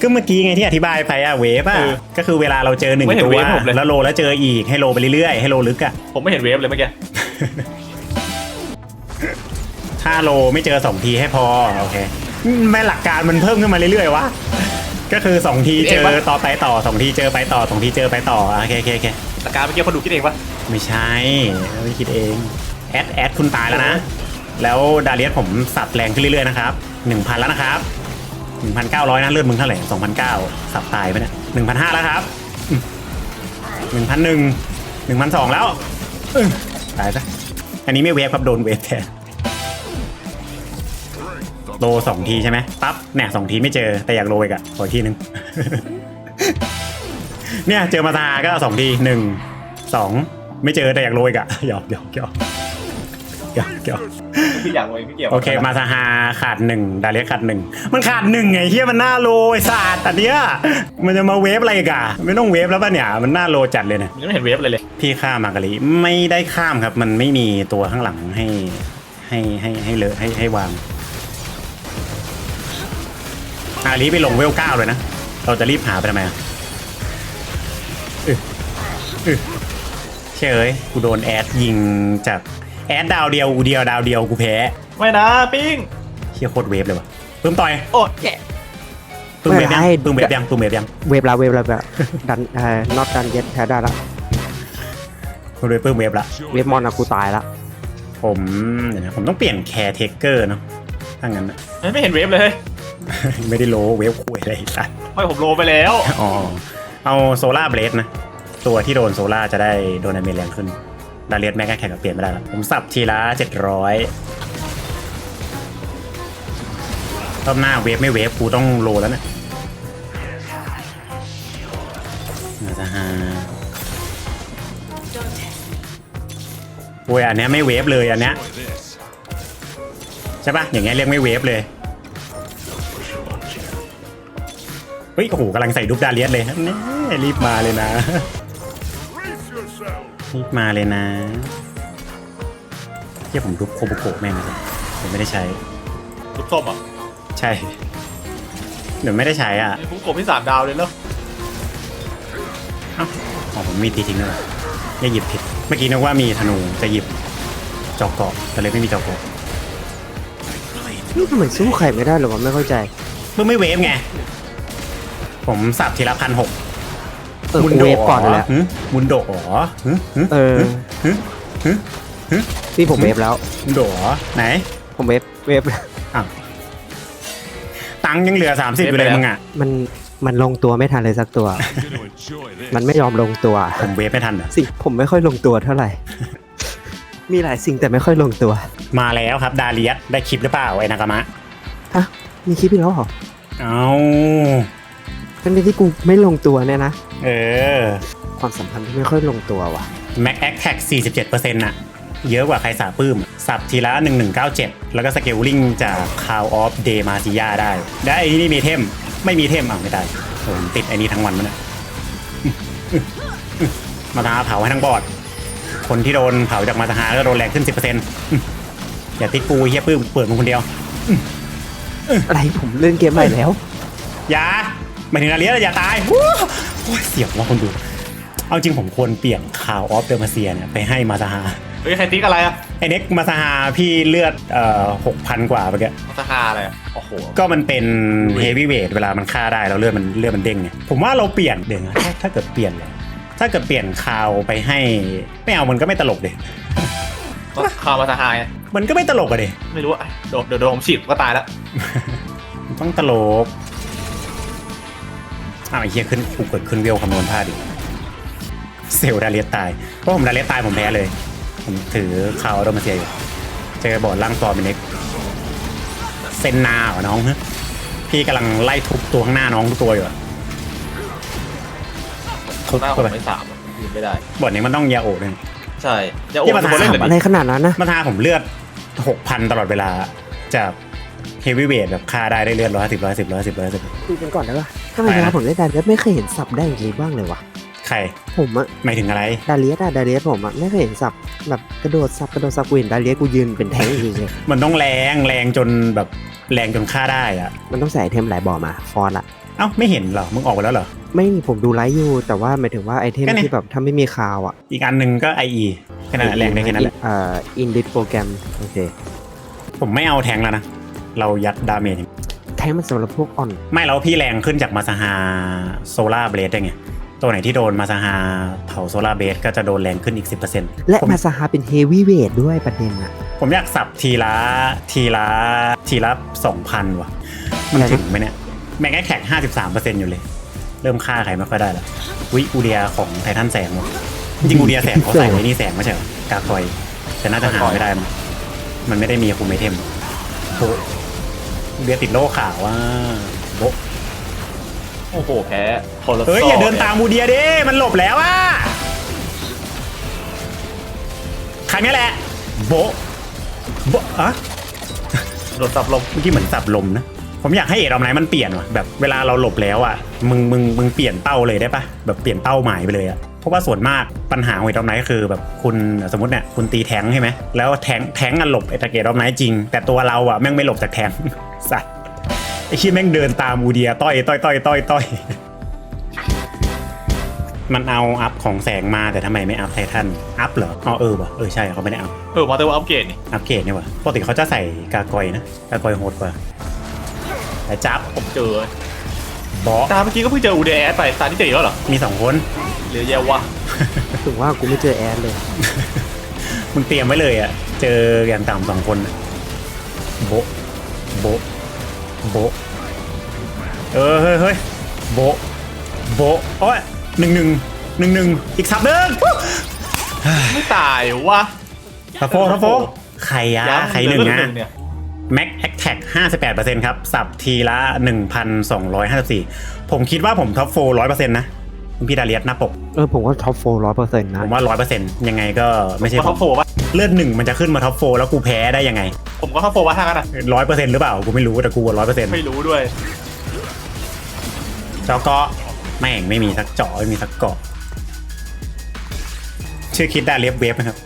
Speaker 2: ก็เมื่อกี้ไงที่อธิบายไปอะเวฟอะ
Speaker 3: เออ
Speaker 2: ก็คือเวลาเราเจอหนึ่ง
Speaker 3: ไม่เห็น
Speaker 2: ตัว
Speaker 3: เวฟผมเลย
Speaker 2: แล้วโลแล้วเจออีกให้โลไปเรื่อยๆให้โลลึกอะ
Speaker 3: ผมไม่เห็นเวฟเลยเมื่อกี้
Speaker 2: ถ้าโลไม่เจอสองทีให้พอโอเค แม่หลักการมันเพิ่มขึ้นมาเรื่อยๆวะก็คือสองทีเจอต่อไปต่อสองทีเจอไปต่อสองทีเจอไปต่ออะโอเคโอเคโอเค
Speaker 3: หลักการเมื่อกี้คนดูคิดเองปะ
Speaker 2: ไม่ใช่ไม่คิดเองแอดแอดคุณตายแล้วนะ แล้วดาเลียสผมสับแรงขึ้นเรื่อยๆนะครับ1,000แล้วนะครับ1,900นะเลือดมึงเท่าไหร่2,900สับตายไปเนี่ย1,500แล้วครับ1,001 1,200แล้วอึ้งตายซะอันนี้ไม่เวฟครับโดนเวฟแทน โลสองทีใช่ไหมปั๊บเนี่ยสองทีไม่เจอแต่อยากโลอีกอะขออีกทีนึง เนี่ยเจอมาตาก็สองทีหนึ่งสองไม่เจอแต่อยากโรยกะหยอกหยอกหยอกหยอกหยอก
Speaker 3: พี่อยากเลยไม่เกี่ยว
Speaker 2: โอเคมาซาฮาขาดหนึ่งดาเลียสขาดหนึ่งมันขาดหนึ่งไงเฮียมันน่าโรยศาสตร์แต่เนี้ยมันจะมาเวฟอะไรอีกอะไม่ต้องเวฟแล้วป่ะเนี่ยมันน่าโรจัดเลยเนี่ย
Speaker 3: มันยังไม่เห็นเวฟเลยเลย
Speaker 2: พี่ข้ามมากะลีไม่ได้ข้ามครับ มันไม่มีตัวข้างหลังให้ให้ให้ให้เลอะให้ให้วาง อาลีไปลงเวลเก้าเลยนะ เราจะรีบหาไปทำไมอะอึอึเฉยกูโดนแอดยิงจากแอดดาวเดียวกูเดียวดาวเดียวกูแพ้
Speaker 3: ไม่นะปิ้ง
Speaker 2: เชี่ยโคตรเวฟเลยวะปึ้มต่อย
Speaker 3: โอ้แกะ
Speaker 2: ปึ้มเวฟยัง
Speaker 1: ไม่เป็นไร
Speaker 2: ปึ้มเวฟยังปึ้มเวฟยัง
Speaker 1: เวฟแล้วเวฟแล้วแบบดันเอ่อนอตดันเย็ดแพ้ได้ละ
Speaker 2: ปึ้มเวฟปึ้มเวฟละ
Speaker 1: เวฟมอนอะกูตายละ
Speaker 2: ผมเดี๋ยวนะผมต้องเปลี่ยนแคร์เทคเกอร์เนาะถ้างั้นนะ
Speaker 3: มันไม่เห็นเวฟเลย
Speaker 2: ไม่ได้โลเวฟคุยอะไรสัตว์
Speaker 3: ไม่ผมโลไปแล้ว
Speaker 2: อ๋อเอาโซล่าเบลดนะ ตัวที่โดนโซล่าจะได้โดนดาเมจแรงขึ้น ดาเลียสแม่ก็แข่งกับเปลี่ยนไม่ได้ละผมสับทีละเจ็ดร้อยรอบหน้าเวฟไม่เวฟกูต้องโลแล้วนะน่าจะฮาโอ้ยอันเนี้ยไม่เวฟเลยอันเนี้ยใช่ปะอย่างเงี้ยเรียกไม่เวฟเลย เฮ้ยโอ้โหกำลังใส่ดุกดาเลียสเลยแน่รีบมาเลยนะรีบมาเลยนะเที่ยผมดุกโคบุโกะแม่งเลยผมไม่ได้ใช้
Speaker 3: ลูกส้มอะ
Speaker 2: ใช่เดี๋ยวไม่ได้ใช้อะ
Speaker 3: นี่ผมกบที่สามดาวเลยแล้ว
Speaker 2: เอ้าอ๋อผมมีตีทิ้งด้วยเหรออย่าหยิบผิด เมื่อกี้นึกว่ามีธนูจะหยิบจอกเกาะแต่เลยไม่มีจอกเกาะ
Speaker 1: นี่ทำไมสู้ใครไม่ได้หรอวะไม่เข้าใจ
Speaker 2: เพิ่งไม่เวฟไง ผมสับทีละพันหก
Speaker 1: เออกูเวฟก่อนเลยแหละ
Speaker 2: มุนโดะเหรอหึหึ
Speaker 1: เออ
Speaker 2: หึหึหึ
Speaker 1: นี่ผมเวฟแล้ว
Speaker 2: มุนโดะเหรอไหน
Speaker 1: ผมเวฟเวฟ
Speaker 2: อ้าวตังค์ยังเหลือ30อยู่เลยมึงอะ
Speaker 1: มันมันลงตัวไม่ทันเลยสักตัว มันไม่ยอมลงตัว
Speaker 2: ผมเวฟไม่ทันเหรอ
Speaker 1: สิ่งผมไม่ค่อยลงตัวเท่าไหร่ มีหลายสิ่งแต่ไม่ค่อยลงตัว
Speaker 2: มาแล้วครับดาเลียสได้คลิปหรือเปล่าไอ้นากามะ
Speaker 1: ฮะมีคลิปอีกแล้วเหรอ
Speaker 2: เอา
Speaker 1: เป็นเรื่องที่กูไม่ลงตัวเนี่ยนะ
Speaker 2: เออ
Speaker 1: ความสัมพันธ์ที่ไม่ค่อยลงตัวว่ะ
Speaker 2: Mac a t t a c 47%น่ะ เยอะกว่าใครสาปื้ม สับทีละ 1197 แล้วก็สเกลลิงจาก Call of d e m a s i a ได้ ได้ไอ้นี่มีเทม ไม่มีเทมอะไม่ได้ผมติดไอ้นี้ทั้งวันมันอะมาทาเผาให้ทั้งบอร์ดคนที่โดนเผาจากมาตาฮาก็โดนแรงขึ้น 10%อืมอย่าติดกูไอ้เฮียปื้มเปิดมึงคนเดียว
Speaker 1: อะไรผมเล่นเกมใหม่แล้ว
Speaker 2: อย่าห มายถึงอาเลียสอย่าตายวู้โอ้ยเสียงว่าคนดู เอาจริงผมควรเปลี่ยนข่าวออฟเดอร์มาเซียเนี่ยไปให้มาซาฮา
Speaker 3: เฮ้ยใครติ๊กอะไรอะ
Speaker 2: ไอเน็กมาซาฮาพี่เลือดเอ่อหกพันกว่าเมื่อกี้
Speaker 3: มัสฮาอะไรอะโอ้โห
Speaker 2: ก็มันเป็นเฮฟวี่เวทเวลามันฆ่าได้แล้วเลือดมันเลือดมันเด้งไงผมว่าเราเปลี่ยนเดี๋ยวนะถ้าถ้าเกิดเปลี่ยนเลยถ้าเกิดเปลี่ยนข่าวไปให้ไม่เอามันก็ไม่ตลกเดย
Speaker 3: คามัสฮาไง
Speaker 2: มันก็ไม่ตลกอะเดย
Speaker 3: ไม่รู้อะโดนเดี๋ยวโดนผมฉีดก็ตายแล้ว
Speaker 2: ต้องตลก อ้าวไอ้เหี้ยขึ้นกูเกิดขึ้นเวลคำนวณพลาดดิเซลลดาเลียสตายเพราะผมดาเลียสตายผมแพ้เลย ผมถือข่าวออโดมาเซียอยู่ เจอบอร์ดล่างฟอร์มิเน็กเซนนาเหรอน้องฮะพี่กำลังไล่ทุบตัวข้างหน้าน้องทุกตัวอยู่อะทุบ
Speaker 3: หน้าผ
Speaker 2: เข้ามไป
Speaker 3: ไม่สามอะยืนไม่ได้
Speaker 2: บอร์ดนี้มันต้องยาโอดเลย
Speaker 3: ใช่อย่าโอ้
Speaker 2: อย่า
Speaker 3: โห
Speaker 2: มา
Speaker 3: คนเล่น
Speaker 2: ถาม
Speaker 3: เลย
Speaker 1: อะไร
Speaker 3: ดิ
Speaker 1: ขนาดนั้นนะ
Speaker 2: มาทาผมเลือดหกพันตลอดเวลาจาก เฮฟวีเวทแบบฆ่าได้ได้เลือดร้อยสิบร้อยสิบร้อยสิบร้อยสิบ
Speaker 1: คุยกันก่อนได้ปะทำไม
Speaker 2: อะไร
Speaker 1: เว
Speaker 2: นะ
Speaker 1: ลาผมเล่นดาเลียสไม่เคยเห็นสับได้อย่างนี้บ้างเลยวะ
Speaker 2: ใคร
Speaker 1: ผมอะ
Speaker 2: หมายถึงอะไร
Speaker 1: ดาเลียสอะดาเลียสผมอะไม่เคยเห็นสับแบบกระโดดสับกระโดดสับกูเห็นดาเลียสกูยืนเป็นแทงจริง
Speaker 2: มันต้องแรงแรงจนแบบแรงจนฆ่าได้อะ
Speaker 1: ๆมันต้องใส่ไอเทมหลายบ่อมาฟอนละ
Speaker 2: เอ้าไม่เห็นเหรอมึงออกไปแล้วเหรอ
Speaker 1: ไม่มีผมดูไลฟ์อยู่แต่ว่าหมายถึงว่าไอเทม
Speaker 2: ก็เนี่ย
Speaker 1: ที่แบบถ้าไม่มีคาวอะ
Speaker 2: อีกอันหนึ่งก็ IE แค่นั้นแหละแรงได้แค่นั้นแหละ
Speaker 1: เอ่ออินดิสโปรแกรมโอเค
Speaker 2: ผมไม่เอาแทงแล้วนะ เรายัดดาเมจอย่าง
Speaker 1: แทงมันสำหรับพวกอ่อน
Speaker 2: ไม่แล้วพี่แรงขึ้นจากมาซาฮาโซล่าเบลดได้ไง ตัวไหนที่โดนมาซาฮาเผาโซล่าเบลดก็จะโดนแรงขึ้นอีก 10%
Speaker 1: และ
Speaker 2: ผม
Speaker 1: มาซาฮาเป็นเฮฟวีเวทด้วยประเด็นอะ
Speaker 2: ผมอยากสับทีละทีละทีละสองพันว่ะ มันถึงไหมเนี่ย แม็กแท็กห้าสิบสามเปอร์เซ็นต์อยู่เลย เริ่มฆ่าใครไม่ค่อยได้แล้ววิอูเดียของไททันแสงว่ะจริงๆอูเดียแสงเขาใส่ไว้นี่แสงไม่ใช่เหรอกาคอย แต่น่าจะหาไม่ได้มันมันไม่ได้มีคุมไอเทมโอ้อู เดียติดโล่ขาวว่าโบะ
Speaker 3: โอ้โหแพ้โคลอส
Speaker 2: เฮ้ย อย่าเดินตามอูเดียดิมันหลบแล้วอะครั้งนี้แหละ โบะโบะอะ
Speaker 3: โดนสับลม
Speaker 2: เมื่อกี้เหมือนสับลมนะ ผมอยากให้เอ็ดออมไนท์มันเปลี่ยนว่ะแบบเวลาเราหลบแล้วอะมึงมึงมึงเปลี่ยนเป้าเลยได้ปะแบบเปลี่ยนเป้าหมายไปเลยอะเพราะว่าส่วนมากปัญหาของเอ็ดออมไนท์คือแบบคุณสมมติเนี่ยคุณตีแทงค์ใช่ไหมแล้วแทงค์แทงค์อะหลบไอ้ตะเกียบออมไนท์จริง แต่ตัวเราอะแม่งไม่หลบจากแทงค์ สัตว์ไอ้ชี้ยแม่งเดินตามอูเดียต้อยต้อยต้อยต้อยต้อยมันเอาอัพของแสงมาแต่ทำไมไม่อัพไททันอัพเหรออ๋อเออว่ะเออใช่เขาไม่ได้อัพ
Speaker 3: เออมาเตอร์อัปเกรดนี่
Speaker 2: อัปเกรดนี่หว่าปกติเขาจะใส่กากอยนะกากอยโหดกว่าแต่จับ
Speaker 3: ผมเจอบ
Speaker 2: อส
Speaker 3: ตาเมื่อกี้ก็เพิ่งเจออูเดแอสไปตาที่เจออีกแล้วเหรอ
Speaker 2: มีสองคน
Speaker 3: หรือแย่วะ
Speaker 1: ถึงว่ากูไม่เจอแอดเลย
Speaker 2: มึงเตรียมไว้เลยอะเจออย่างต่ำสองคนน่ะโบะโบะ โบะเออเฮ้ยเฮ้ยโบะโบะโอ้ยหนึ่งหนึ่งหนึ่งหนึ่งอีกสับหนึ่ง
Speaker 3: ไม่ตายวะ
Speaker 2: ทัฟโฟทัฟโฟใครอะ
Speaker 3: ยัง
Speaker 2: ใครหนึ่ง
Speaker 3: เดื
Speaker 2: อะ
Speaker 3: เนี่ย
Speaker 2: Mac Attack 58%ครับ สับทีละ1,254ผมคิดว่าผมท็อปโฟ100%นะคุณพี่ดาเลียสหน้าปก
Speaker 1: เออผมว่าท็อปโฟร้อยเปอร์เซ็นต์นะ
Speaker 2: ผมว่า100%ยังไงก็ไม่ใช่
Speaker 3: ก็
Speaker 2: ผ
Speaker 3: ท็อ
Speaker 2: ม
Speaker 3: ปโฟร์ปะ
Speaker 2: เลือดหนึ่งมันจะขึ้นมาท็อปโฟแล้วกูแพ้ได้ยังไง
Speaker 3: ผมก็ท็อปโฟร์ปะถ้างั้นอะ
Speaker 2: ร้อยเปอร์เซ็นต์หรือเปล่า กูไม่รู้แต่กูร้อยเปอร์เซ็นต์
Speaker 3: ไม่รู้ด้วย
Speaker 2: เจาะเกาะแม่งไม่มีสักเจาะไม่มีสักเกาะ ชื่อคิดได้เลียบเวฟนะครับ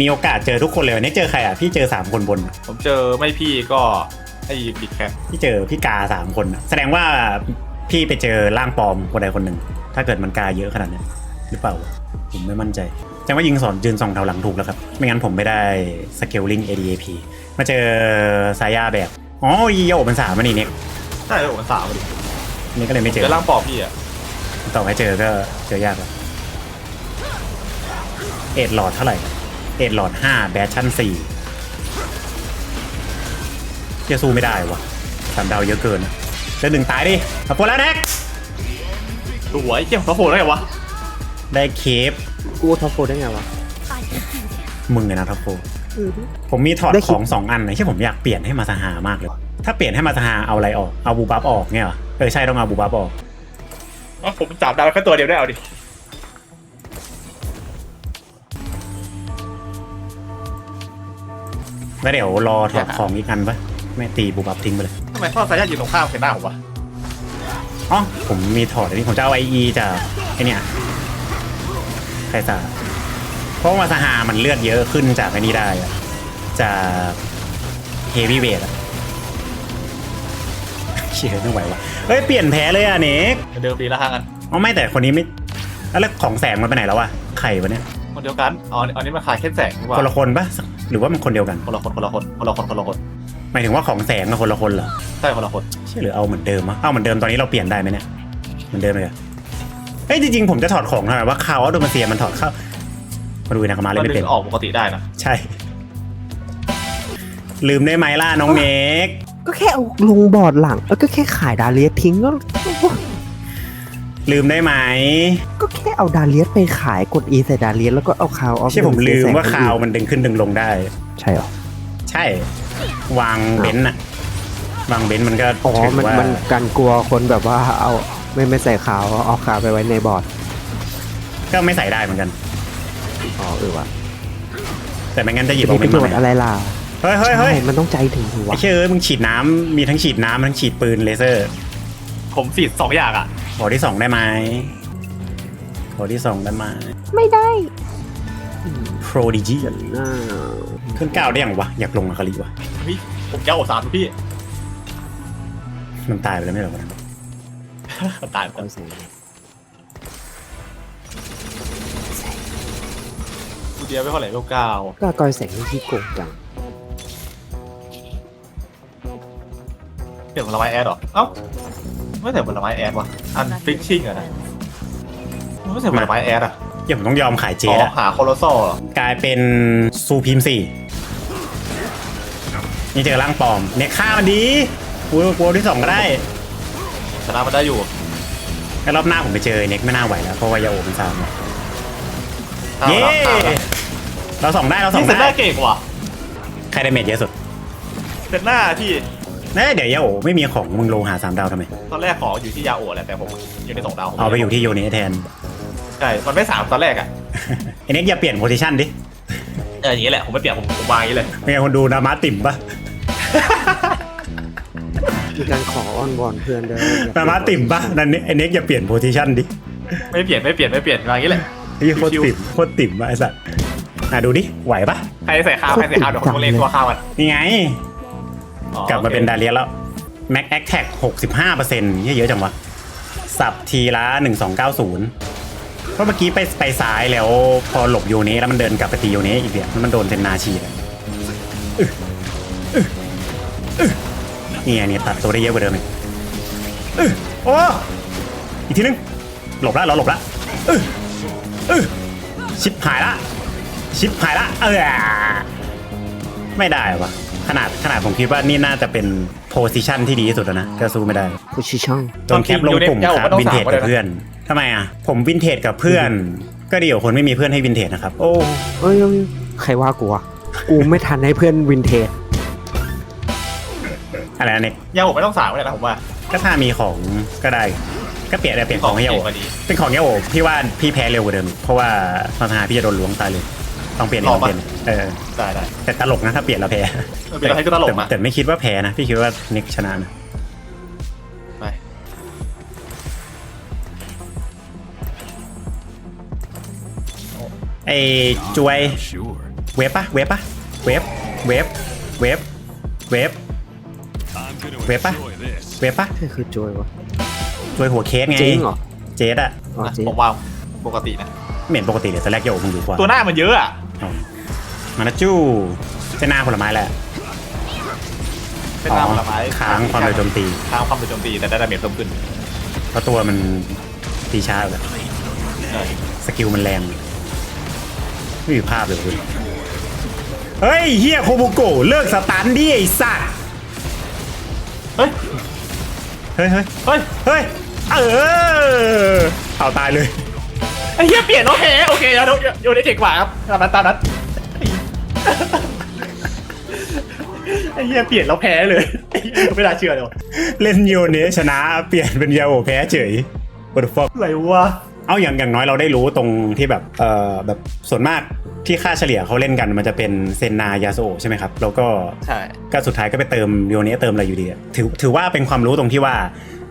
Speaker 2: มีโอกาสเจอทุกคนเลยวันนี้เจอใครอะ พี่เจอสามคนบน
Speaker 3: ผมเจอไม่พี่ก็ไอ้บิ๊กแคท
Speaker 2: พี่เจอพี่กาสามคนน่ะแสดงว่าพี่ไปเจอร่างปลอมคนใดคนหนึ่ง ถ้าเกิดมันกาเยอะขนาดเนี้ยหรือเปล่า ผมไม่มั่นใจ แสดงว่ายิงสอนยืนสองแถวหลังถูกแล้วครับ ไม่งั้นผมไม่ได้สเกลลิง ADAP มาเจอสายาแบบ อ๋อยีโอเป็นสามมันนี่เนี่ย
Speaker 3: ใช่เลยผมสาวดิ
Speaker 2: นี่ก็เลยไม่เจ
Speaker 3: เจ
Speaker 2: อ
Speaker 3: อร่างปอบพี่อะ
Speaker 2: ต่อให้เจอก็เจอยากแล้วเอ็ดหลอดเท่าไหร่ เอ็ดหลอดห้าแบชชั่นสี่จะสู้ไม่ได้วะสามดาวเยอะเกินนะแล้วหนึ่งตายดิขับโปแล้วแน็ก
Speaker 3: สวยเจ้าท็อปโฟร์ได้ไงวะ
Speaker 2: ได้เคฟ
Speaker 1: กูท็อปโฟได้ไงวะ
Speaker 2: มึงไงนะทัพโฟผมมีถอด
Speaker 1: ได้คลิ
Speaker 2: ข
Speaker 1: ป
Speaker 2: องสองอันไหนที่ผมอยากเปลี่ยนให้มาซาฮามากเลย ถ้าเปลี่ยนให้มาซาฮาเอาอะไรออก เอาบูบับออกเนี่ยเหรอเออใช่ต้องเอาบูบับออก
Speaker 3: อ๋อผมจับดาวแค่ตัวเดียวได้เอาดิ
Speaker 2: แล้วเดี๋ยวรอถอดของอีกอันปะไม่ตีบูบับทิ้งไปเลย
Speaker 3: ทำไมท่อสายญาติอยู่ตรงข้ามเคนหน้าผมวะ
Speaker 2: อ๋อผมมีถอดอันนี้ผมจะเอาไอเอจากไอเนี่ย ไคซ่าเพราะว่ามาซาฮามันเลือดเยอะขึ้นจากไอ้นี้ได้อะจากเฮฟวี่เวทอะเชี่ยไม่ไหววะเฮ้ย เปลี่ยนแพ้เลยอะเน็ก
Speaker 3: เดิมดีแล้วทางกัน
Speaker 2: อ๋อไม่แต่คนนี้ไม่แล้วของแสงมันไปไหนแล้ววะไข่ปะเนี่ย
Speaker 3: คนเดียวกันอ๋ออันนี้มันขายแค่แสงนี่หว่า
Speaker 2: คนละคนปะหรือว่ามันคนเดียวกัน
Speaker 3: คนละคนคนละคนคนละคนคนละคน
Speaker 2: หมายถึงว่าของแสงกับคนละคนเหรอ
Speaker 3: ใช่คนละคน
Speaker 2: ใช่หรือเอาเหมือนเดิมวะเอาเหมือนเดิมตอนนี้เราเปลี่ยนได้ไหมเนี่ยเหมือนเดิมเลยอะ เฮ้ยจริงๆ ผมจะถอดของทำไมว่าคาวอัลโดมาเซียมันถอดเข้ามาดูนะมาเล่น
Speaker 3: มัน
Speaker 2: ไม่
Speaker 3: ดึ
Speaker 2: เป็น
Speaker 3: งออกปกติได้นะ
Speaker 2: ใช่ ลืมได้ไหมล่ะน้องเน็ก
Speaker 1: ก็แค่เอาลงบอร์ดหลัง แล้วก็แค่ขายดาเลียสทิ้งก็
Speaker 2: ลืมได้ไหม
Speaker 1: ก็แค่เอาดาเลียสไปขายกดอีใส่ดาเลียสแล้วก็เอาคาวออฟ
Speaker 2: ใช่ผมลืมว่าคาวมันดึงขึ้นดึงลงได้
Speaker 1: ใช่เหรอ
Speaker 2: ใช่ วางเบนซ์อะวางเบนซ์มันก็
Speaker 1: อ๋อ
Speaker 2: ถือ
Speaker 1: มัน
Speaker 2: ว่า
Speaker 1: มันกันกลัวคนแบบว่าเอา ไม่ไม่ใส่ขาวเอาขาวไปไว้ในบอร์ด
Speaker 2: ก็ไม่ใส่ได้เหมือนกัน
Speaker 1: อ๋อเออว่ะ
Speaker 2: แต่ไม่งั้นจะหยิบ
Speaker 1: จะ
Speaker 2: เอา
Speaker 1: มี
Speaker 2: เบ
Speaker 1: ป
Speaker 2: น
Speaker 1: ระ
Speaker 2: ซ์
Speaker 1: โย
Speaker 2: มา
Speaker 1: ชน์
Speaker 2: ใหม่
Speaker 1: อะไรล่ะ
Speaker 2: เฮ้ยเฮ้ยเฮ้ย
Speaker 1: ใช่มันต้องใจถึงถึง
Speaker 2: ไอ้
Speaker 1: วะ
Speaker 2: เชื่อเอ้ยมึงฉีดน้ำมีทั้งฉีดน้ำทั้งฉีดปืนเลเซอร์
Speaker 3: ผมสีดสองอย่างอะ
Speaker 2: ขอที่สองได้ไหมขอที่สองได้ไหม
Speaker 4: ไม่ได้
Speaker 2: โปรดิจิ
Speaker 1: หน้า
Speaker 2: ขึ้นเก้าได้ยังวะอยากลงอาคาริวะ
Speaker 3: เฮ้ยผมจะโอสามพี่
Speaker 2: มันตายไปแล้วไม่เหรอวะ
Speaker 3: มัน ตาย
Speaker 1: ก้อยแสง
Speaker 3: กูเดียวไม่เท่าไหร่เวลเก้า
Speaker 1: ก็ก้อยแสงนี่ที่โกงจัง
Speaker 3: เปลี่ยนผลไม้แอดเหรอ เอ้า ไม่แต่ผลไม้แอดวะอันฟิชชิ่งอะนะไม่ใช่ผลไม้แอดอะ
Speaker 2: อย่าผมต้องยอมขายเจ
Speaker 3: อ๋อ
Speaker 2: แล้ว
Speaker 3: หาโคโลโซเหรอก
Speaker 2: ลายเป็นซูพิมสี่นี่เจอร่างปลอม เนี่ยฆ่ามันดีกูกลัวที่สองก็ได้
Speaker 3: ชนะมันได้อยู่
Speaker 2: แล้วรอบหน้าผมไปเจอเน็กไม่น่าไหวแล้วเพราะว่ายาโอเป็นสามแล้ว
Speaker 3: อ้าว
Speaker 2: เย้
Speaker 3: อ้าวอ้าว
Speaker 2: เราสองได้เราสอ
Speaker 3: นี่
Speaker 2: ง
Speaker 3: เซนห
Speaker 2: ได้
Speaker 3: น้าเก่งว่ะ
Speaker 2: ใครได้เมจเยอะสุด
Speaker 3: เซนหน้าที่
Speaker 2: เน่เดี๋ยวยาโอไม่มีของมึงโลหาสามดาวทำไม
Speaker 3: ตอนแรกขออยู่ที่ยาโอะแหละแต่ผมอยู่ในสองดาวผม
Speaker 2: เอาไปอยู่ที่โยนิแทน
Speaker 3: ใช่มันไม่สามตอนแรกอะ
Speaker 2: ไอ้เน็กอย่าเปลี่ยนโพซิชันดิ
Speaker 3: เอออย่างนี้แหละผมไม่เปลี่ยนผมผมวางอย่างนี้เลย
Speaker 2: ไม่งั้นคนดูนามาติ่มปะ
Speaker 1: มีการขออ้อนวอนเพื่อนด้วย
Speaker 2: นามาติ่มปะนั่นนี่ไอ้เน็กอย่าเปลี่ยนโพซิชันดิ
Speaker 3: ไม่เปลี่ยนไม่เปลี่ยนไม่เปลี่ยนวางอย่างนี้แหละ
Speaker 2: ไอ้โคตรติ่มโคตรติ่มวะไอ้สัสอะดูดิไหวปะ
Speaker 3: ใครใส่ข้าวใครใส่ข้าวเดี๋ยวผมเล่นตัวข้าวมัน
Speaker 2: นี่ไง
Speaker 3: อ๋อก
Speaker 2: ลับมาเป็น
Speaker 3: โอค
Speaker 2: ดาเลียแล้ว Mac a c t a c 65เปอร์เซ็นต์เยอะจังวะสับทีละ1290เพราะเมื่อกี้ไปไปซ้ายแล้วพอหลบโยเนี้แล้วมันเดินกลับไปตีโยเนี้อีกเดียวมันโดนเซนนาชีดอะอึ๊ะอึ๊ะอึ๊ะ นี่ไงเนี่ยตัดตัวได้เยอะกว่าเดิมอีกอึ๊ะโอ้อีกทีนึง หลบละเราหลบละอึ๊ะอึ๊ะชิปหายละ ชิปหายละ เออไม่ได้วะขนาดขนาดผมคิดว่านี่น่าจะเป็นโพซิชันที่ดีที่สุดแล้วนะก็สู้ไม่ได้
Speaker 1: ผู้ชิช่อง
Speaker 2: โดนแคปลงกลุ่มครับวินเทจกับเพื่อนทำไมอะ ผมวินเทจกับเพื่อน ก็ดีกว่าคนไม่มีเพื่อนให้วินเทจนะครับ โอ้
Speaker 1: เอ้ยเอ้ยใครว่ากูอะกูไม่ทันให้เพื่อนวินเทจ
Speaker 2: อะไรนะเน็ก
Speaker 3: ยาโอะไม่ต้องสามเลยนะผมว่า
Speaker 2: ก็ถ้ามีของก็ได้ ก็เปลี่ยนได้เปลี่ยนของให้โย
Speaker 3: เก่งกว่านี้
Speaker 2: เป็นของโยพี่ว่าพี่แพ้เร็วกว่าเดิม เพราะว่าตอนทาพี่จะโดนล้วงตายเลยต้องเปลี่ยน
Speaker 3: หร
Speaker 2: ต้
Speaker 3: อ
Speaker 2: องเปลี่ยนเออ
Speaker 3: ได้ได้
Speaker 2: แต่ตลกนะถ้าเปลี่ยนแล้วแพ้
Speaker 3: เออเปลี่ยนแล้วให้ก็ตลกนะ
Speaker 2: แต่แต่ไม่คิดว่าแพ้นะพี่คิดว่าเน็กชนะนะ
Speaker 3: ไป
Speaker 2: ไอ้จวยเวฟปะเวฟปะเวฟเวฟเวฟเวฟ เวฟปะเวฟปะ
Speaker 1: นี่คือโจยวะ
Speaker 2: จวยหัวเคสไง
Speaker 1: จริงเหรอ
Speaker 2: เจดอะ
Speaker 1: อ๋อ
Speaker 3: นะ
Speaker 1: จริง
Speaker 3: ผมวางปกตินะ
Speaker 2: ไม่เห็นปกติเลยแต่แรกโยกมึงอยู่กว่า
Speaker 3: ตัวหน้ามันเยอะอะ
Speaker 2: เอามานะจู้เจนาผลไม้แหละ
Speaker 3: เป็นหน้าผลไม้
Speaker 2: ค้างความเร็วโจมตี
Speaker 3: ค้างความเร็วโจมตีแต่ได้ดาเมจเพิ่มขึ้น
Speaker 2: เพราะตัวมันตีช้าอยู่แล้ว
Speaker 3: เออ
Speaker 2: สกิลมันแรงไม่มีภาพเลยคุณเฮ้ยเฮียโคบุโกะเลิกสตันดิไอ้สัตว์
Speaker 3: เฮ้ย
Speaker 2: เฮ้ยเฮ้ย
Speaker 3: เฮ้ย
Speaker 2: เฮ้ย เออเอาตายเลย
Speaker 3: ไอ้เหี้ยเปลี่ยนโอเคโอเคโยนโยนได้เก่งกว่าครับตามนั้นตามนั้นไอ้เหี้ยเปลี่ยนแล้วแพ้เลยไอ้เหี้ยไม่น่าเชื่อเลยว่ะ
Speaker 2: เล่นโยเนะชนะเปลี่ยนเป็นยาโอแพ้เฉย What the fuck
Speaker 3: อะไรวะ
Speaker 2: เอาอย่างอย่างน้อยเราได้รู้ตรงที่แบบเอ่อแบบส่วนมากที่ค่าเฉลี่ยเขาเล่นกันมันจะเป็นเซนนายาโซใช่ไหมครับ แล้วก็
Speaker 3: ใช่
Speaker 2: ก็สุดท้ายก็ไปเติมโยเนะเติมอะไรอยู่ดีอะถือถือว่าเป็นความรู้ตรงที่ว่า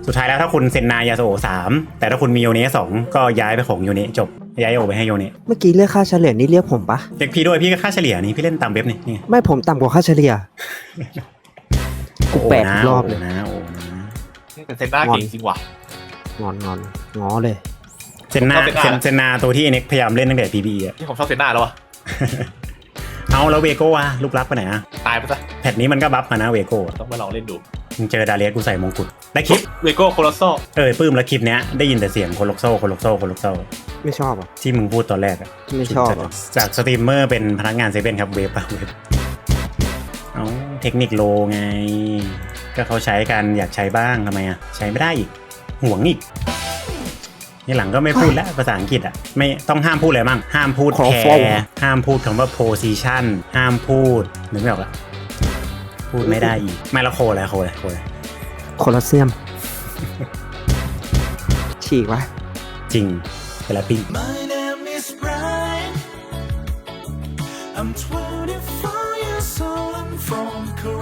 Speaker 2: สุดท้ายแล้วถ้าคุณเซนนายาโซสามแต่ถ้าคุณมีโยเนะสองก็ย้ายไปของโยเนะจบย้ายโอไปให้โยเนะ
Speaker 1: เมื่อกี้เรียกค่าเฉลี่ยนี่เรียกผมปะ
Speaker 2: เรียกพี่ด้วยพี่ก็ค่าเฉลี่ยนี่พี่เล่นตามเว็บนี่นี่
Speaker 1: ไม่ผมต่ำกว่าค่าเฉลี่ยกูแปด
Speaker 2: โนะ
Speaker 1: รอบเลย
Speaker 2: โนะโอ้นะ
Speaker 3: แต่เซนหน้าเก่งจริงว่ะ
Speaker 1: งอนงอนงอเลย
Speaker 2: เซนนา
Speaker 3: ผมชอบเซนนา
Speaker 2: เซนเซนนาตัวที่เอเน็กพยายามเล่นตั้งแต่พีบีอะ
Speaker 3: ที่ผมชอบเซนหน้าแล้ววะ
Speaker 2: เอาแล้วเวโก้อะลูกรักไปไหนอะ
Speaker 3: ตายไปซะ
Speaker 2: แพทนี้มันก็บัฟมานะเวโก้อะ
Speaker 3: ต้องมาลองเล่นดู
Speaker 2: มึงเจอดาเลียสกูใส่มงกุฎได้คลิป
Speaker 3: เวโก้โคโลโซ
Speaker 2: เออปื้มแล้วคลิปเนี้ยได้ยินแต่เสียงโคโลกโซโคโลกโซโคโลกโซ
Speaker 1: ไม่ชอบอะ
Speaker 2: ที่มึงพูดตอนแรกอะ
Speaker 1: ไม่ชอบอะ
Speaker 2: จากสตรีมเมอร์เป็นพนักงานเซเว่นครับเวฟอะเวฟเอาเทคนิคโลไง ก็เขาใช้กันอยากใช้บ้างทำไมอะใช้ไม่ได้อีกห่วงอีก นี่หลังก็ไม่พูดแล้วภาษาอังกฤษอะไม่ต้องห้ามพูดเลยมั่งห้ามพูด
Speaker 1: ขอ
Speaker 2: แค
Speaker 1: ฟ้อง
Speaker 2: ร์ห้ามพูดคำว่า position ห้ามพูดนึกไม่ออกละพูดไม่ได้อีกไม่และโคอะไรโคอะไรโคอะไร
Speaker 1: โคลอสเซียม ฉีกวะ
Speaker 2: จริงเวลาปิ้ง
Speaker 6: My name is Brian. I'm 24 years old. I'm from Korea.